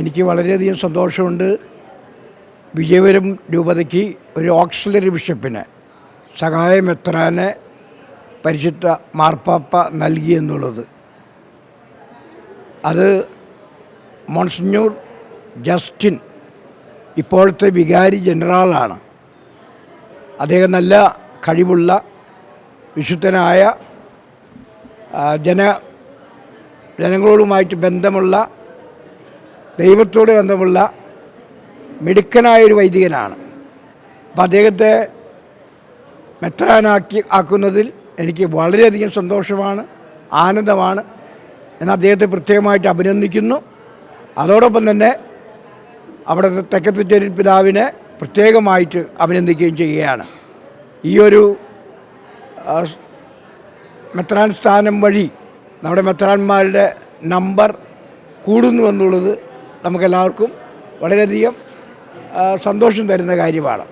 എനിക്ക് വളരെയധികം സന്തോഷമുണ്ട്. വിജയപുരം രൂപതയ്ക്ക് ഒരു ഓക്സിലറി ബിഷപ്പിന് സഹായം എത്രാന് പരിശുദ്ധ മാർപ്പാപ്പ നൽകി എന്നുള്ളത്. അത് മോൺസിഞ്ഞൂർ ജസ്റ്റിൻ ഇപ്പോഴത്തെ വികാരി ജനറലാണ് അദ്ദേഹം നല്ല കഴിവുള്ള വിശുദ്ധനായ ജന ജനങ്ങളോടുമായിട്ട് ബന്ധമുള്ള ദൈവത്തോട് ബന്ധമുള്ള മിടുക്കനായൊരു വൈദികനാണ്. അപ്പം അദ്ദേഹത്തെ മെത്രാനാക്കി ആക്കുന്നതിൽ എനിക്ക് വളരെയധികം സന്തോഷമാണ് ആനന്ദമാണ് എന്ന് അദ്ദേഹത്തെ പ്രത്യേകമായിട്ട് അഭിനന്ദിക്കുന്നു. അതോടൊപ്പം തന്നെ അവിടുത്തെ തെക്കത്തുറ്റേരി പിതാവിനെ പ്രത്യേകമായിട്ട് അഭിനന്ദിക്കുകയും ചെയ്യുകയാണ്. ഈ ഒരു മെത്രാൻ സ്ഥാനം വഴി നമ്മുടെ മെത്രാന്മാരുടെ നമ്പർ കൂടുന്നു എന്നുള്ളത് നമുക്കെല്ലാവർക്കും വളരെയധികം സന്തോഷം തരുന്ന കാര്യമാണ്.